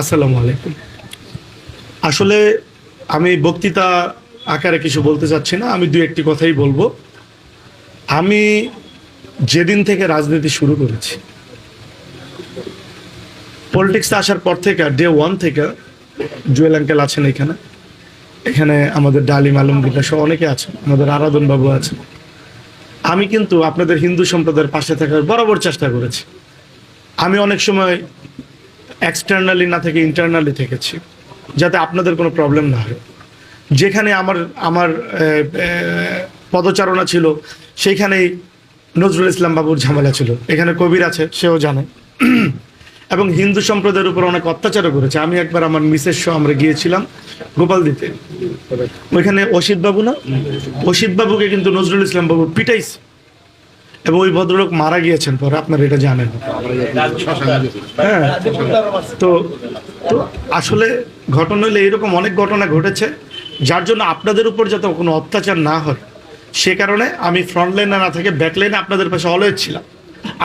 আসসালামু আলাইকুম। আসলে আমি বক্তৃতা আকারে কিছু বলতে চাচ্ছি না, আমি দু একটি কথাই বলব। আমি যেদিন থেকে রাজনীতি শুরু করেছি পলিটিক্সে আসার পর থেকে ডে ওয়ান থেকে, জুয়েল আঙ্কেল আছেন এখানে। এখানে আমাদের ডালিম আলমগীররা সহ অনেকে আছেন, আমাদের আরাধন বাবু আছেন। আমি কিন্তু আপনাদের হিন্দু সম্প্রদায়ের পাশে থাকার বরাবর চেষ্টা করেছি। আমি অনেক সময় এক্সটার্নালি না থেকে ইন্টারনালি থেকেছি, যাতে আপনাদের কোনো প্রবলেম না হয়। যেখানে আমার আমার পদচারণা ছিল, সেইখানেই নজরুল ইসলাম বাবুর ঝামেলা ছিল। এখানে কবির আছে, সেও জানে। এবং হিন্দু সম্প্রদায়ের উপর অনেক অত্যাচারও করেছে। আমি একবার আমার মিসেস সহ আমরা গিয়েছিলাম গোপাল দিতে ওইখানে অসিত বাবু না? অসিত বাবুকে কিন্তু নজরুল ইসলাম বাবু পিটাইছে। এবং ওই ভদ্রলোক মারা গিয়েছেন পরে, আপনারা এটা জানেন। হ্যাঁ তো তো আসলে ঘটনা হলে এরকম অনেক ঘটনা ঘটেছে, যার জন্য আপনাদের উপর যাতে কোনো অত্যাচার না হয়, সে কারণে আমি ফ্রন্ট লাইনে না থেকে ব্যাক লাইনে আপনাদের পাশে অলওয়েজ ছিলাম।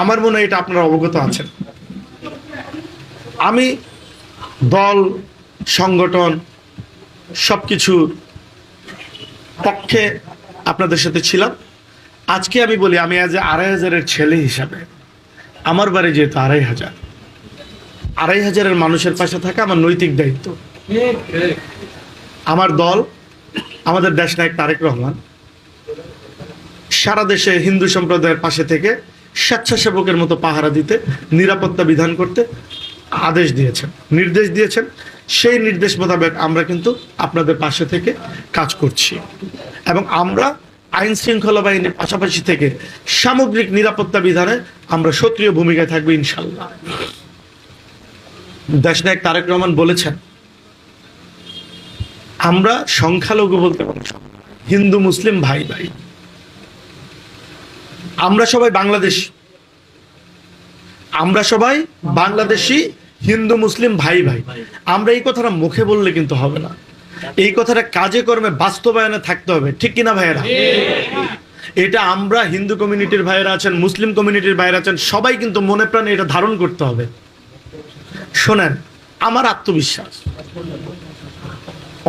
আমার মনে হয় এটা আপনারা অবগত আছেন। আমি দল, সংগঠন সব কিছুর পক্ষে আপনাদের সাথে ছিলাম। আজকে আমি বলি, আমি আজ আড়াই হাজারের ছেলে হিসাবে, আমার বাড়ি যেহেতু আড়াই হাজার, আড়াই হাজারের মানুষের পাশে থাকা আমার নৈতিক দায়িত্ব। আমার দল, আমাদের দেশ নায়ক তারেক রহমান, সারা দেশে হিন্দু সম্প্রদায়ের পাশে থেকে স্বেচ্ছাসেবকের মতো পাহারা দিতে, নিরাপত্তা বিধান করতে আদেশ দিয়েছেন, নির্দেশ দিয়েছেন। সেই নির্দেশ মোতাবেক আমরা কিন্তু আপনাদের পাশে থেকে কাজ করছি। এবং আমরা আইন শৃঙ্খলা বাহিনীর পাশাপাশি থেকে সামগ্রিক নিরাপত্তা বিধানে আমরা সক্রিয় ভূমিকায় থাকব ইনশাল্লাহ দেশনায়ক তারেক রহমান বলেছেন, আমরা সংখ্যালঘু বলতে পারি হিন্দু, মুসলিম, ভাই ভাই। আমরা সবাই বাংলাদেশি। আমরা সবাই বাংলাদেশি, হিন্দু, মুসলিম, ভাই ভাই। আমরা এই কথাটা মুখে বললে কিন্তু হবে না। এই কথাটা কাজে কর্মে বাস্তবায়নে থাকতে হবে ঠিক কিনা ভাইয়েরা? এটা আমরা হিন্দু কমিউনিটির ভাইয়েরা আছেন মুসলিম কমিউনিটির ভাইয়েরা আছেন সবাই কিন্তু মনে প্রাণে এটা ধারণ করতে হবে। শোনেন আমার আত্মবিশ্বাস।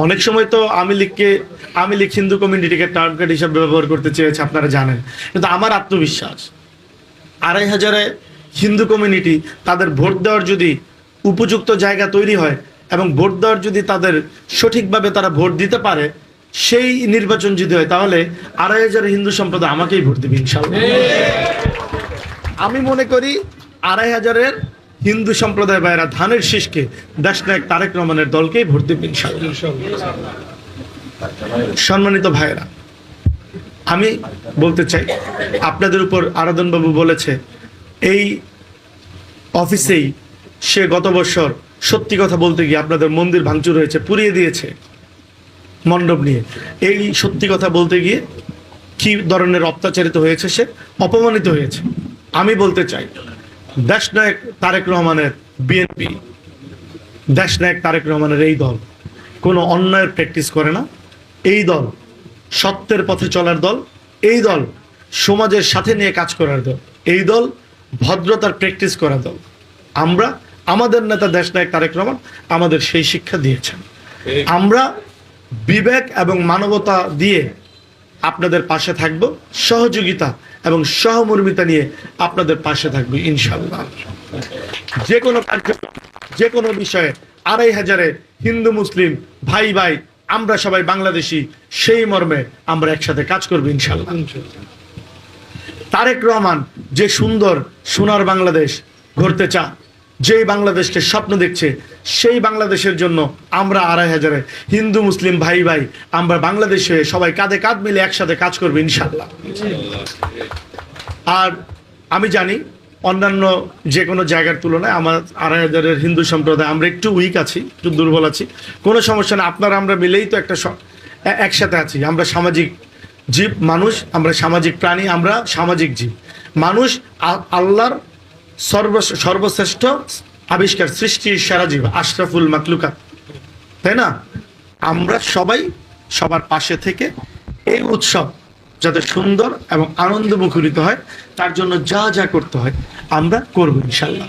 অনেক সময় তো আমি লীগকে আমি লীগ হিন্দু কমিউনিটিকে টার্ম কার্ড হিসাবে ব্যবহার করতে চেয়েছে আপনারা জানেন। কিন্তু আমার আত্মবিশ্বাস আড়াই হাজারে হিন্দু কমিউনিটি তাদের ভোট দেওয়ার যদি উপযুক্ত জায়গা তৈরি হয় এবং ভোট দেওয়ার যদি তাদের সঠিকভাবে তারা ভোট দিতে পারে, সেই নির্বাচন যদি হয়, তাহলে আড়াই হাজার হিন্দু সম্প্রদায় আমাকেই ভোট দেবে আমি মনে করি আড়াই হাজারের হিন্দু সম্প্রদায় ভাইয়েরা ধানের শীষকে দেশনায়ক তারেক রহমানের দলকেই ভোট দেবে সম্মানিত ভাইয়েরা, আমি বলতে চাই, আপনাদের উপর আরাধনবাবু বলেছে, এই অফিসেই সে গত বছর সত্যি কথা বলতে গিয়ে আপনাদের মন্দির ভাঙচুর হয়েছে, পুড়িয়ে দিয়েছে মণ্ডপ নিয়ে। এই সত্যি কথা বলতে গিয়ে কি ধরনের অত্যাচারিত হয়েছে সে? অপমানিত হয়েছে। আমি বলতে চাই দেশনায়ক তারেক রহমানের বিএনপি দেশনায়ক তারেক রহমানের এই দল কোনো অন্যায়ের প্র্যাকটিস করে না। এই দল সত্যের পথে চলার দল, এই দল সমাজের সাথে নিয়ে কাজ করার দল, এই দল ভদ্রতার প্র্যাকটিস করা দল। আমরা আমাদের নেতা দেশনায়ক তারেক রহমান আমাদের সেই শিক্ষা দিয়েছেন। আমরা বিবেক এবং মানবতা দিয়ে আপনাদের পাশে থাকব, সহযোগিতা এবং সহমর্মিতা নিয়ে আপনাদের পাশে থাকবে ইনশাল্লাহ যে কোনো কার্যক্রম যে কোনো বিষয়ে আড়াই হাজারে হিন্দু, মুসলিম, ভাই ভাই, আমরা সবাই বাংলাদেশি, সেই মর্মে আমরা একসাথে কাজ করব ইনশাল্লাহ তারেক রহমান যে সুন্দর সোনার বাংলাদেশ গড়তে চা যেই বাংলাদেশকে স্বপ্ন দেখছে, সেই বাংলাদেশের জন্য আমরা আড়াই হাজারে হিন্দু, মুসলিম, ভাই ভাই, আমরা বাংলাদেশে সবাই কাঁধে কাঁধ মিলে একসাথে কাজ করব ইনশাল্লাহ আর আমি জানি অন্যান্য যে কোনো জায়গার তুলনায় আমার আড়াই হাজারের হিন্দু সম্প্রদায় আমরা একটু উইক আছি, একটু দুর্বল আছি। কোনো সমস্যা না আপনারা আমরা মিলেই তো একটা একসাথে আছি। আমরা সামাজিক জীব, মানুষ, আমরা সামাজিক প্রাণী, আমরা সামাজিক জীব। মানুষ আল্লাহর সর্ব সর্বশ্রেষ্ঠ আবিষ্কার সৃষ্টি সারা জীব, আশরাফুল মাতলুকা তাই না? আমরা সবাই সবার পাশে থেকে এই উৎসব যাতে সুন্দর এবং আনন্দ মুখরিত হয়, তার জন্য যা যা করতে হয় আমরা করব ইনশাল্লাহ।